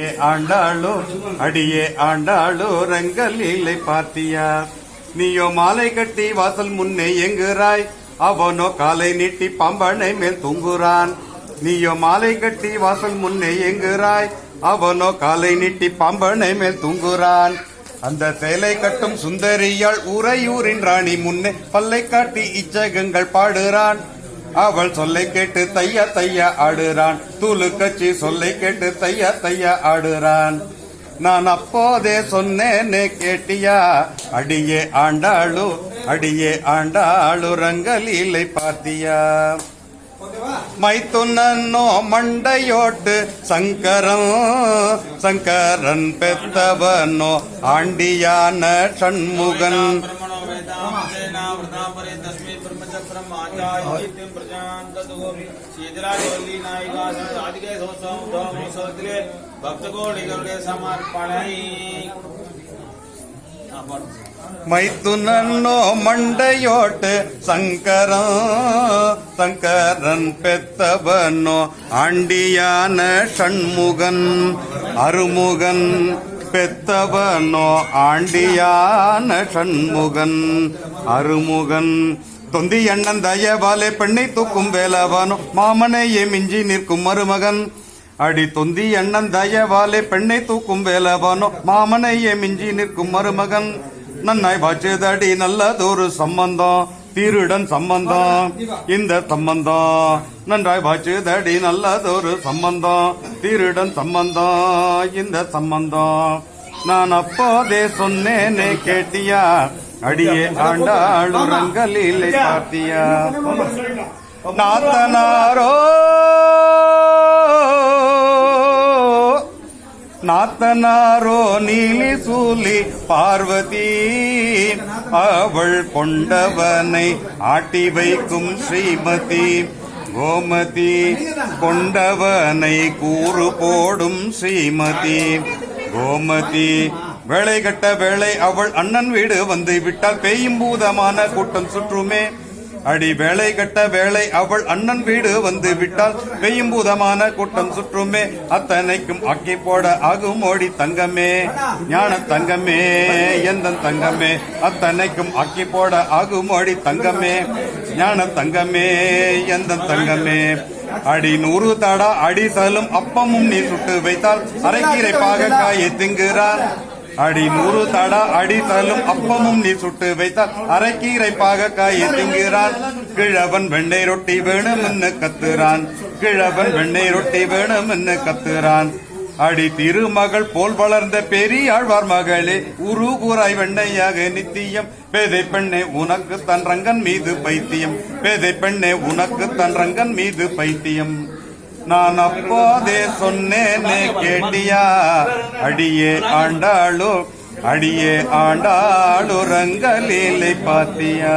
ஏ ஆண்டாளோ அடியே ஆண்டாளோ ரங்கலீலை பார்த்தியா? நீயோ மாலை கட்டி வாசல் முன்னே எங்குறாய் அவனோ காலை நீட்டி பாம்பனை மேல் தூங்குறான். நீயோ மாலை கட்டி வாசல் முன்னே எங்குறாய் அவனோ காலை நீட்டி பாம்பனை மேல் தூங்குறான். அந்த சேலை கட்டும் சுந்தரியாள் உறையூரின் ராணி முன்னே பல்லை காட்டி இச்சகங்கள் பாடுறான். அவள் சொல்லை கேட்டு தையா தையா ஆடுறான். தூளு கச்சி சொல்லை கேட்டு தையா தையா ஆடுறான். நான் அப்போதே சொன்னேனே கேட்டியா. அடியே ஆண்டாளு அடியே ஆண்டாளு ரங்கலீலை பார்த்தியா. மைத்துனோ மண்டையோட்டு சங்கரன் சங்கரன் பெத்தவனோ ஆண்டியான சண்முகன். ब्रह्मणो वेदांसेनावृतापरे तस्मै ब्रह्मच ब्रह्माचार्यं प्रजान्ततो शीतलाजोल्ली नायिका आदिके सोत्सवतिले भक्तकोटिगरुडे समर्पणै மைத்துனோ மண்டையோட்டு சங்கரன் சங்கரன் பெத்தவனோ ஆண்டியான சண்முகன் அருமுகன் பெத்தவனோ ஆண்டியான சண்முகன் அருமுகன். தொந்தி அண்ணன் தயவாலே பெண்ணை தூக்கும் வேலவனோ மாமனையே மிஞ்சி நிற்கும் மருமகன். அடி தொந்தி அண்ணன் தயவாலே பெண்ணை தூக்கும் வேலவனோ மாமனையே மிஞ்சி நிற்கும் மருமகன். நன்னாய் வாச்சதடி நல்லதொரு சம்பந்தம். திருடன் சம்பந்தம் இந்த சம்பந்தம் நன்றாய் வாச்சதடி நல்லதொரு சம்பந்தம் திருடன் சம்பந்தம் இந்த சம்பந்தம் நான் அப்போதே சொன்னேனே கேட்டியா. அடியே ஆண்டாளு ரங்கலீலை பார்த்தியா நாத்தனாரோ நாத்தனாரோ நீலி சூலி பார்வதி. அவள் கொண்டவனை ஆட்டி வைக்கும் ஸ்ரீமதி. கோமதி கொண்டவனை கூறு போடும் ஸ்ரீமதி. கோமதி வேலை கட்ட வேலை அவள் அண்ணன் வீடு வந்து விட்டால் பெய்யும் பூதமான கூட்டம் சுற்றுமே. அடி வேலை கட்ட வேலை அவள் அண்ணன் வீடு வந்து விட்டால் பெய்யும் பூதமான கூட்டம் சுற்றுமே. அத்தனைக்கும் அக்கி போட ஆகும் ஓடி தங்கமே. ஞான தங்கமே எந்த தங்கமே. அத்தனைக்கும் அக்கி போட ஆகும் ஓடி தங்கமே. ஞான தங்கமே எந்த தங்கமே. அடி நூறு தடா அடி தலும் அப்பமும் நீ சுட்டு வைத்தால் அரைக்கீரை பாகக்காயை திங்குறார் அடி நூறு தடா அடி தள்ளும் அப்பமும் நீ சுட்டு வைத்தால் அரைக்கீரை பாகக்காயை திங்குறான் கிழவன் வெண்ணெய் ரொட்டி வேணும்னு கத்துறான். கிழவன் வெண்ணெய் ரொட்டி வேணும்னு கத்துறான். அடி திருமகள் போல் வளர்ந்த பெரியாழ்வார் மகளே உரு கூறாய் வெண்ணையாக நித்தியம். பேதை பெண்ணே உனக்கு தன் ரங்கன் மீது பைத்தியம். பேதை பெண்ணே உனக்கு தன் ரங்கன் மீது பைத்தியம். நான் அப்போதே சொன்னேனே கேட்டியா அடியே ஆண்டாளு அடியே ஆண்டாளு ரங்கலீலை பாத்தியா.